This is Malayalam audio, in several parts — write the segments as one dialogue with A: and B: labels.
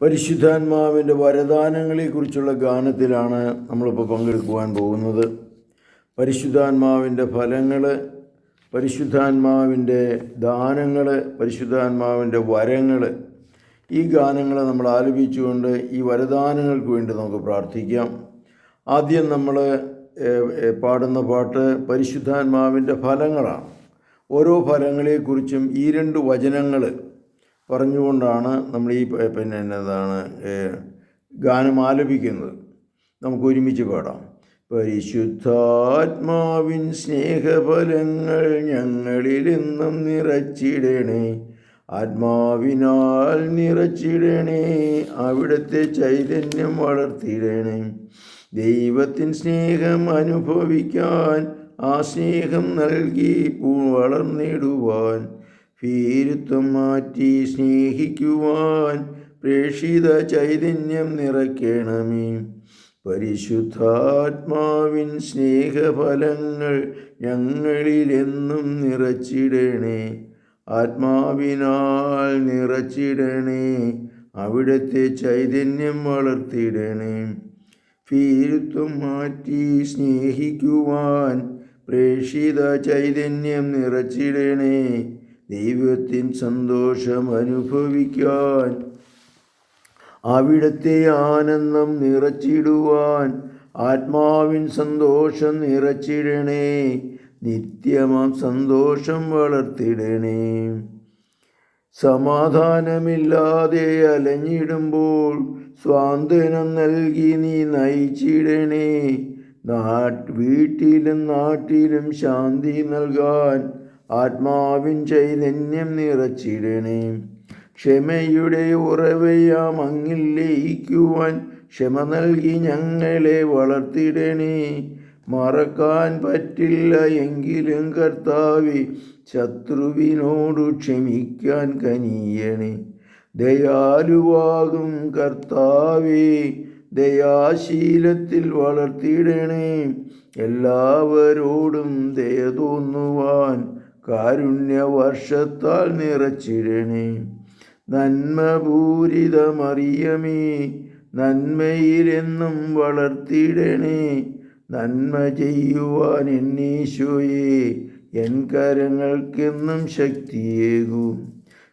A: പരിശുദ്ധാത്മാവിന്റെ വരദാനങ്ങളെക്കുറിച്ചുള്ള ഗാനത്തിലാണ് നമ്മളിപ്പോൾ പങ്കെടുക്കുവാൻ പോകുന്നത്. പരിശുദ്ധാത്മാവിന്റെ ഫലങ്ങൾ പരിശുദ്ധാത്മാവിന്റെ ദാനങ്ങൾ പരിശുദ്ധാത്മാവിന്റെ വരങ്ങൾ ഈ ഗാനങ്ങളെ നമ്മൾ ആലപിച്ചുകൊണ്ട് ഈ വരദാനങ്ങൾക്ക് വേണ്ടി നമുക്ക് പ്രാർത്ഥിക്കാം. ആദ്യം നമ്മൾ പാടുന്ന പാട്ട് പരിശുദ്ധാത്മാവിന്റെ ഫലങ്ങളാണ്. ഓരോ ഫലങ്ങളെക്കുറിച്ചും ഈ രണ്ട് വചനങ്ങൾ പറഞ്ഞുകൊണ്ടാണ് നമ്മൾ ഈ പിന്നെ എന്താണ് ഗാനം ആലപിക്കുന്നത്. നമുക്ക് ഒരുമിച്ച് പാടാം. പരിശുദ്ധാത്മാവിൻ സ്നേഹഫലങ്ങൾ ഞങ്ങളിലെന്നും നിറച്ചിടണേ. ആത്മാവിനാൽ നിറച്ചിടണേ. അവിടുത്തെ ചൈതന്യം വളർത്തിടണേ. ദൈവത്തിൻ സ്നേഹം അനുഭവിക്കാൻ ആ സ്നേഹം നൽകി വളർന്നിടുവാൻ ഭീരുത്വം മാറ്റി സ്നേഹിക്കുവാൻ പ്രേക്ഷിത ചൈതന്യം നിറയ്ക്കണമേ. പരിശുദ്ധാത്മാവിൻ സ്നേഹഫലങ്ങൾ ഞങ്ങളിലെന്നും നിറച്ചിടണേ. ആത്മാവിനാൽ നിറച്ചിടണേ. അവിടുത്തെ ചൈതന്യം വളർത്തിടണേ. ഭീരുത്വം മാറ്റി സ്നേഹിക്കുവാൻ പ്രേക്ഷിത ചൈതന്യം നിറച്ചിടണേ. ദൈവത്തിൻ സന്തോഷം അനുഭവിക്കാൻ അവിടത്തെ ആനന്ദം നിറച്ചിടുവാൻ ആത്മാവിൻ സന്തോഷം നിറച്ചിടണേ നിത്യമാം സന്തോഷം വളർത്തിടണേ. സമാധാനമില്ലാതെ അലഞ്ഞിടുമ്പോൾ സ്വാന്തനം നൽകി നീ നയിച്ചിടണേ. നാട്ട് വീട്ടിലും നാട്ടിലും ശാന്തി നൽകാൻ ആത്മാവിൻ ചൈതന്യം നിറച്ചിടണേ. ക്ഷമയുടെ ഉറവയാം അങ്ങിൽ ലയിക്കുവാൻ ക്ഷമ നൽകി ഞങ്ങളെ വളർത്തിടണേ. മറക്കാൻ പറ്റില്ല എങ്കിലും കർത്താവെ ശത്രുവിനോട് ക്ഷമിക്കാൻ കനിയണേ. ദയാലുവാകും കർത്താവേ ദയാശീലത്തിൽ വളർത്തിയിടണേ എല്ലാവരോടും ദയ തോന്നുവാൻ കാരുണ്യവർഷത്താൽ നിറച്ചിടണേ നന്മപൂരിതമറിയമേ നന്മയിലെന്നും വളർത്തിയിടണേ. നന്മ ചെയ്യുവാൻ എന്നീശോയെ എൻ കരങ്ങൾക്കെന്നും ശക്തിയേകും.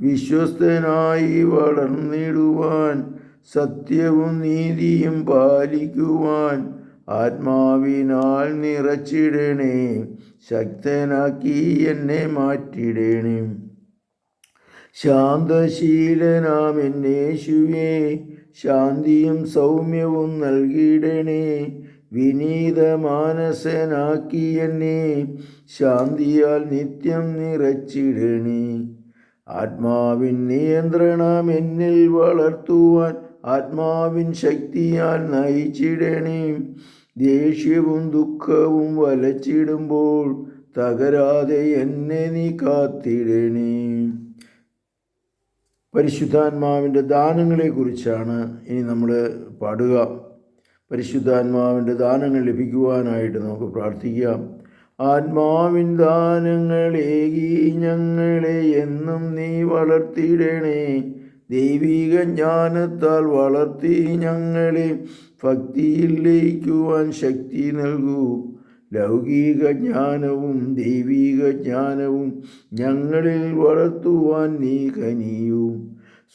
A: വിശ്വസ്തനായി വളർന്നിടുവാൻ സത്യവും നീതിയും പാലിക്കുവാൻ ആത്മാവിനാൽ നിറച്ചിടണേ. ശക്തനാക്കി എന്നെ മാറ്റിടണേ. ശാന്തശീലനാം എന്നേശുവേ ശാന്തിയും സൗമ്യവും നൽകിയിടണേ വിനീത മാനസനാക്കി എന്നെ ശാന്തിയാൽ നിത്യം നിറച്ചിടണേ. ആത്മാവിൻ നിയന്ത്രണം എന്നിൽ വളർത്തുവാൻ ആത്മാവിൻ ശക്തിയാൽ നയിച്ചിടണേ. ദേഷ്യവും ദുഃഖവും വലച്ചിടുമ്പോൾ തകരാതെ എന്നെ നീ കാത്തിടണേ. പരിശുദ്ധാത്മാവിന്റെ ദാനങ്ങളെക്കുറിച്ചാണ് ഇനി നമ്മൾ പാടുക. പരിശുദ്ധാത്മാവിന്റെ ദാനങ്ങൾ ലഭിക്കുവാനായിട്ട് നമുക്ക് പ്രാർത്ഥിക്കാം. ആത്മാവിൻ ദാനങ്ങളേകി ഞങ്ങളെ എന്നും നീ വളർത്തിയിടണേ. ദൈവിക ജ്ഞാനത്താൽ വളർത്തി ഞങ്ങളെ ഭക്തിയിൽ ലയിക്കുവാൻ ശക്തി നൽകൂ. ലൗകിക ജ്ഞാനവും ദൈവിക ജ്ഞാനവും ഞങ്ങളിൽ വളർത്തുവാൻ നീ കനിയൂ.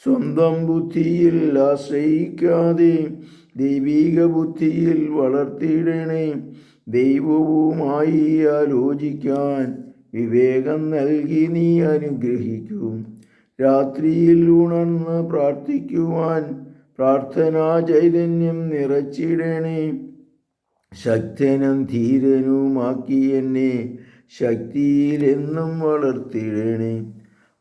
A: സ്വന്തം ബുദ്ധിയിൽ ആശ്രയിക്കാതെ ദൈവിക ബുദ്ധിയിൽ വളർത്തിയിടണേ. ദൈവവുമായി ആലോചിക്കാൻ വിവേകം നൽകി നീ അനുഗ്രഹിക്കും. രാത്രിയിൽ ഉണർന്ന് പ്രാർത്ഥിക്കുവാൻ പ്രാർത്ഥനാ ചൈതന്യം നിറച്ചിടണേ. ശക്തനും ധീരനുമാക്കി എന്നെ ശക്തിയിലെന്നും വളർത്തിടണേ.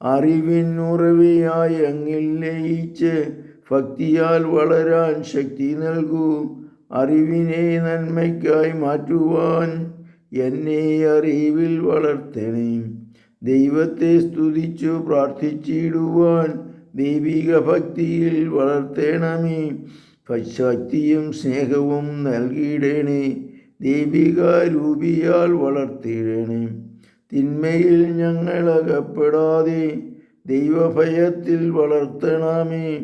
A: അറിവിൻ ഉറവിയായി അങ്ങിൽ ലയിച്ച് ഭക്തിയാൽ വളരാൻ ശക്തി നൽകൂ. അറിവിനെ നന്മയ്ക്കായി മാറ്റുവാൻ എന്നെ അറിവിൽ വളർത്തണേ. ദൈവത്തെ സ്തുതിച്ചു പ്രാർത്ഥിച്ചിടുവാൻ ദൈവിക ഭക്തിയിൽ വളർത്തേണമേ. പശ്ചാത്തിയും സ്നേഹവും നൽകിയിടേണേ. ദൈവിക രൂപിയാൽ വളർത്തിയിടേണേ. തിന്മയിൽ ഞങ്ങൾ അകപ്പെടാതെ ദൈവഭയത്തിൽ വളർത്തണമേ.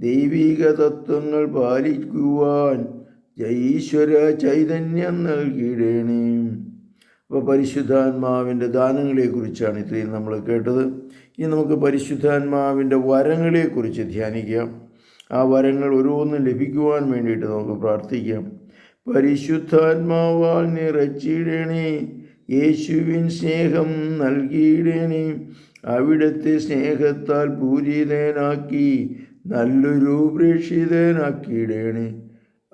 A: ദൈവിക തത്വങ്ങൾ പാലിക്കുവാൻ ജയീശ്വര ചൈതന്യം നൽകിയിടേണേ. അപ്പോൾ പരിശുദ്ധാത്മാവിന്റെ ദാനങ്ങളെക്കുറിച്ചാണ് ഇത്രയും നമ്മൾ കേട്ടത്. ഇനി നമുക്ക് പരിശുദ്ധാത്മാവിന്റെ വരങ്ങളെക്കുറിച്ച് ധ്യാനിക്കാം. ആ വരങ്ങൾ ഓരോന്നും ലഭിക്കുവാൻ വേണ്ടിയിട്ട് നമുക്ക് പ്രാർത്ഥിക്കാം. പരിശുദ്ധാത്മാവാൽ നിറച്ചിടണേ യേശുവിൻ സ്നേഹം നൽകിയിടണേ അവിടുത്തെ സ്നേഹത്താൽ പൂജിതനാക്കി നല്ലൊരു പ്രേക്ഷിതനാക്കിയിടണേ.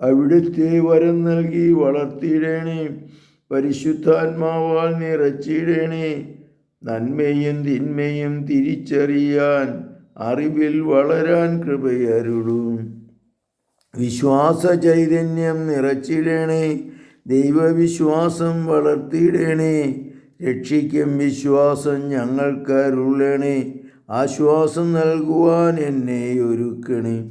A: അവിടുത്തെ വരം നൽകി വളർത്തിയിടണേ പരിശുദ്ധാത്മാവാൽ നിറച്ചിടണേ നന്മയും തിന്മയും തിരിച്ചറിയാൻ അറിവിൽ വളരാൻ കൃപയരുളും വിശ്വാസ ചൈതന്യം നിറച്ചിടണേ. ദൈവവിശ്വാസം വളർത്തിയിടണേ. രക്ഷിക്കും വിശ്വാസം ഞങ്ങൾക്കരുളണേ. ആശ്വാസം നൽകുവാൻ എന്നെ ഒരുക്കണേ.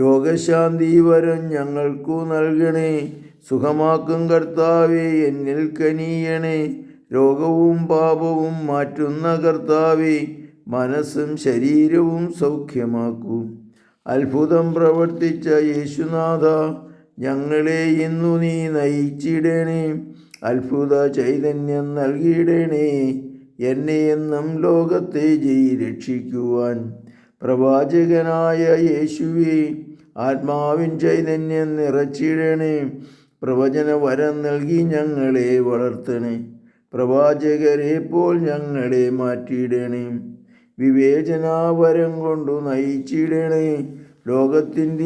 A: രോഗശാന്തി വരം ഞങ്ങൾക്കു നൽകണേ. സുഖമാക്കും കർത്താവെ എന്നിൽ കനിയണേ. രോഗവും പാപവും മാറ്റുന്ന കർത്താവെ മനസ്സും ശരീരവും സൗഖ്യമാക്കും. അത്ഭുതം പ്രവർത്തിച്ച യേശുനാഥ ഞങ്ങളെ ഇന്നു നീ നയിച്ചിടണേ. അത്ഭുത ചൈതന്യം നൽകിയിടണേ എന്നെ എന്നും ലോകത്തെ ജയി രക്ഷിക്കുവാൻ പ്രവാചകനായ യേശുവെ ആത്മാവിൻ ചൈതന്യം നിറച്ചിടണേ. പ്രവചന വരം നൽകി ഞങ്ങളെ വളർത്തണേ. പ്രവാചകരെ പോൽ ഞങ്ങളെ മാറ്റിയിടണേ. വിവേചനാവരം കൊണ്ടു നയിച്ചിടണേ. ലോകത്തിൻ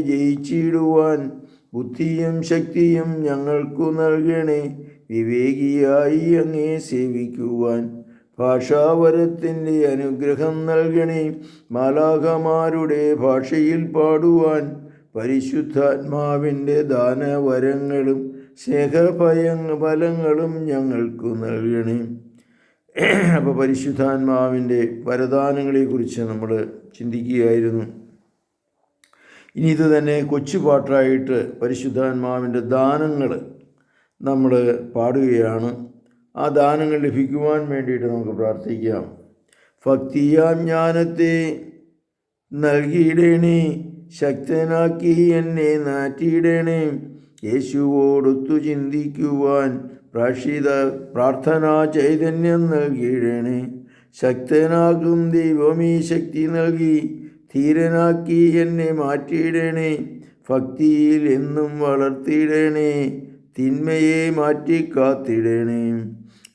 A: ജയിച്ചിടുവാൻ ബുദ്ധിയും ശക്തിയും ഞങ്ങൾക്കു നൽകണേ. വിവേകിയായി അങ്ങേ സേവിക്കുവാൻ ഭാഷാവരത്തിന്റെ അനുഗ്രഹം നൽകണേ. മാലാഖമാരുടെ ഭാഷയിൽ പാടുവാൻ പരിശുദ്ധാത്മാവിന്റെ ദാനവരങ്ങളും സ്നേഹഭയ ഫലങ്ങളും ഞങ്ങൾക്ക് നൽകണേ. അപ്പോൾ പരിശുദ്ധാത്മാവിന്റെ വരദാനങ്ങളെക്കുറിച്ച് നമ്മൾ ചിന്തിക്കുകയായിരുന്നു. ഇനി ഇത് തന്നെ കൊച്ചുപാട്ടായിട്ട് പരിശുദ്ധാത്മാവിന്റെ ദാനങ്ങൾ നമ്മൾ പാടുകയാണ്. ആ ദാനങ്ങൾ ലഭിക്കുവാൻ വേണ്ടിയിട്ട് നമുക്ക് പ്രാർത്ഥിക്കാം. ഭക്തിയാം ജ്ഞാനത്തെ നൽകിയിടണേ. ശക്തനാക്കി എന്നെ നാറ്റിയിടണേ. യേശുവോടൊത്തു ചിന്തിക്കുവാൻ പ്രാക്ഷിത പ്രാർത്ഥനാ ചൈതന്യം നൽകിയിടണേ. ശക്തനാകും ദൈവമീ ശക്തി നൽകി ധീരനാക്കി എന്നെ മാറ്റിയിടണേ. ഭക്തിയിൽ എന്നും വളർത്തിയിടണേ. തിന്മയെ മാറ്റി കാത്തിടണേ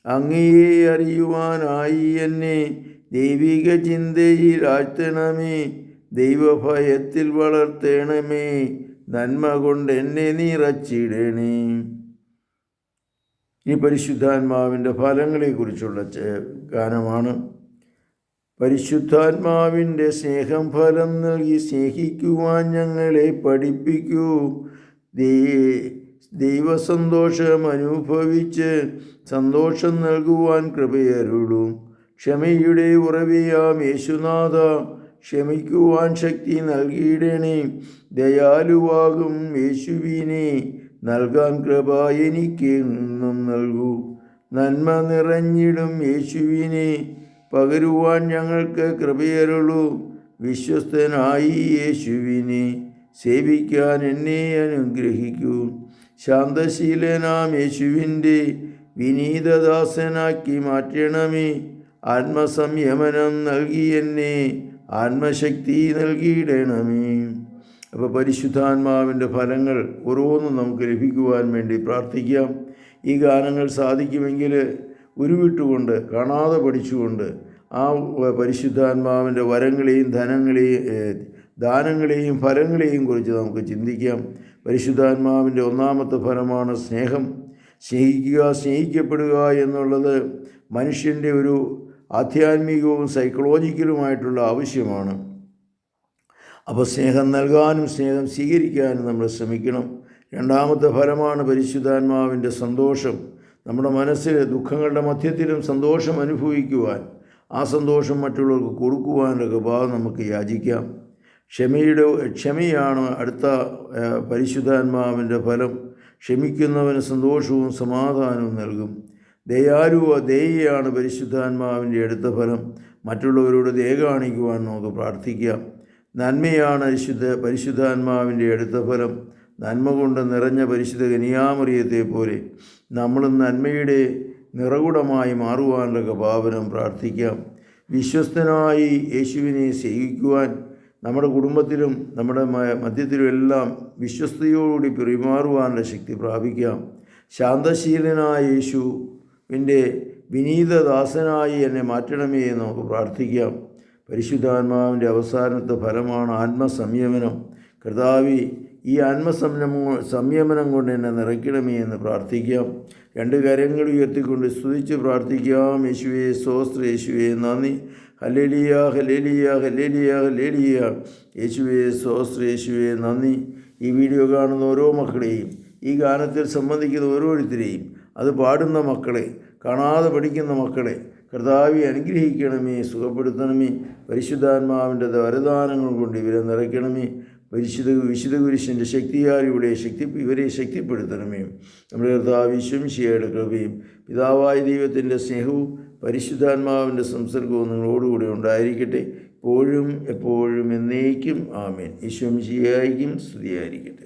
A: അങ്ങയെ അറിയുവാനായി എന്നെ ദൈവിക ചിന്തയിൽ ആഴ്ത്തണമേ. ദൈവഭയത്തിൽ വളർത്തേണമേ. നന്മ കൊണ്ട് എന്നെ നിറച്ചിടണേ. ഈ പരിശുദ്ധാത്മാവിന്റെ ഫലങ്ങളെക്കുറിച്ചുള്ള ഗാനമാണ്. പരിശുദ്ധാത്മാവിന്റെ സ്നേഹം ഫലം നൽകി സ്നേഹിക്കുവാൻ ഞങ്ങളെ പഠിപ്പിക്കൂ. ദൈവസന്തോഷം അനുഭവിച്ച് സന്തോഷം നൽകുവാൻ കൃപയരുളൂ. ക്ഷമയുടെ ഉറവിയാം യേശുനാഥ. ക്ഷമിക്കുവാൻ ശക്തി നൽകിയിടണേ. ദയാലുവാകും യേശുവിനെ. നൽകാൻ കൃപ എനിക്ക് എന്നും നൽകൂ. നന്മ നിറഞ്ഞിടും യേശുവിനെ. പകരുവാൻ ഞങ്ങൾക്ക് കൃപയരുളൂ. വിശ്വസ്തനായി യേശുവിനെ. സേവിക്കാൻ എന്നെ അനുഗ്രഹിക്കൂ. ശാന്തശീലനാം യേശുവിന്റെ വിനീതദാസനാക്കി മാറ്റണമേ. ആത്മസംയമനം നൽകി എന്നെ. ആത്മശക്തി നൽകിയിടണമേ. അപ്പോൾ പരിശുദ്ധാത്മാവിന്റെ ഫലങ്ങൾ ഓരോന്നും നമുക്ക് ലഭിക്കുവാൻ വേണ്ടി പ്രാർത്ഥിക്കാം. ഈ ഗാനങ്ങൾ സാധിക്കുമെങ്കിൽ ഉരുവിട്ടുകൊണ്ട് കാണാതെ പഠിച്ചുകൊണ്ട് ആ പരിശുദ്ധാത്മാവിന്റെ വരങ്ങളെയും ധനങ്ങളെയും ദാനങ്ങളെയും ഫലങ്ങളെയും കുറിച്ച് നമുക്ക് ചിന്തിക്കാം. പരിശുദ്ധാത്മാവിന്റെ ഒന്നാമത്തെ ഫലമാണ് സ്നേഹം. സ്നേഹിക്കുക സ്നേഹിക്കപ്പെടുക എന്നുള്ളത് മനുഷ്യന്റെ ഒരു ആധ്യാത്മികവും സൈക്കോളജിക്കലുമായിട്ടുള്ള ആവശ്യമാണ്. അപ്പോൾ സ്നേഹം നൽകാനും സ്നേഹം സ്വീകരിക്കാനും നമ്മൾ ശ്രമിക്കണം. രണ്ടാമത്തെ ഫലമാണ് പരിശുദ്ധാത്മാവിന്റെ സന്തോഷം. നമ്മുടെ മനസ്സിൽ ദുഃഖങ്ങളുടെ മധ്യത്തിലും സന്തോഷം അനുഭവിക്കുവാൻ ആ സന്തോഷം മറ്റുള്ളവർക്ക് കൊടുക്കുവാനുള്ള കൃപ നമുക്ക് യാചിക്കാം. ക്ഷമയുടെ ക്ഷമയാണ് അടുത്ത പരിശുദ്ധാത്മാവിന്റെ ഫലം. ക്ഷമിക്കുന്നവന് സന്തോഷവും സമാധാനവും നൽകും. ദയാലുവ ദയാണ് പരിശുദ്ധാത്മാവിന്റെ എടുത്ത ഫലം. മറ്റുള്ളവരോട് ദയ കാണിക്കുവാൻ നമുക്ക് പ്രാർത്ഥിക്കാം. നന്മയാണ് പരിശുദ്ധ പരിശുദ്ധാത്മാവിന്റെ എടുത്ത ഫലം. നന്മ കൊണ്ട് നിറഞ്ഞ പരിശുദ്ധ കനിയാമറിയത്തെ പോലെ നമ്മളും നന്മയുടെ നിറകുടമായി മാറുവാനുള്ള കപാവനം പ്രാർത്ഥിക്കാം. വിശ്വസ്തനായി യേശുവിനെ സേവിക്കുവാൻ നമ്മുടെ കുടുംബത്തിലും നമ്മുടെ മധ്യത്തിലുമെല്ലാം വിശ്വസ്തയോടുകൂടി പെരുമാറുവാനുള്ള ശക്തി പ്രാപിക്കാം. ശാന്തശീലനായ യേശുവിന്റെ വിനീതദാസനായി എന്നെ മാറ്റണമേ എന്ന് നമുക്ക് പ്രാർത്ഥിക്കാം. പരിശുദ്ധാത്മാവിന്റെ അവസാനത്തെ ഫലമാണ് ആത്മസംയമനം. കർത്താവി ഈ ആത്മസംയമനം സംയമനം കൊണ്ട് എന്നെ നിറയ്ക്കണമേ എന്ന് പ്രാർത്ഥിക്കാം. രണ്ട് കരങ്ങൾ ഉയർത്തിക്കൊണ്ട് സ്തുതിച്ച് പ്രാർത്ഥിക്കാം. യേശുവേ സ്വസ്ത്ര യേശുവേ നന്ദി. ഹലേലിയ ഹലേലിയ ഹലേലിയ ഹലേലിയ യേശുവേ സ്വസ്ത്ര യേശുവേ നന്ദി. ഈ വീഡിയോ കാണുന്ന ഓരോ മക്കളെയും ഈ ഗാനത്തിൽ സംബന്ധിക്കുന്ന ഓരോരുത്തരെയും അത് പാടുന്ന മക്കളെ കാണാതെ പഠിക്കുന്ന മക്കളെ കർത്താവി അനുഗ്രഹിക്കണമേ സുഖപ്പെടുത്തണമേ പരിശുദ്ധാത്മാവിന്റെ വരദാനങ്ങൾ കൊണ്ട് ഇവരെ നിറയ്ക്കണമേ പരിശുദ്ധ വിശുദ്ധ കുരിശിന്റെ ശക്തിയാൽ ഇവിടെ ശക്തി ഇവരെ ശക്തിപ്പെടുത്തണമേ. നമ്മുടെ കർത്താവ് വിശ്വംശിയുടെ കൃപയും പിതാവായ ദൈവത്തിന്റെ സ്നേഹവും പരിശുദ്ധാത്മാവിന്റെ സംസർഗവും നിങ്ങളോടുകൂടി ഉണ്ടായിരിക്കട്ടെ. എപ്പോഴും എപ്പോഴും എന്നേക്കും ആമേൻ. വിശ്വംശിയായിരിക്കും സ്തുതിയായിരിക്കട്ടെ.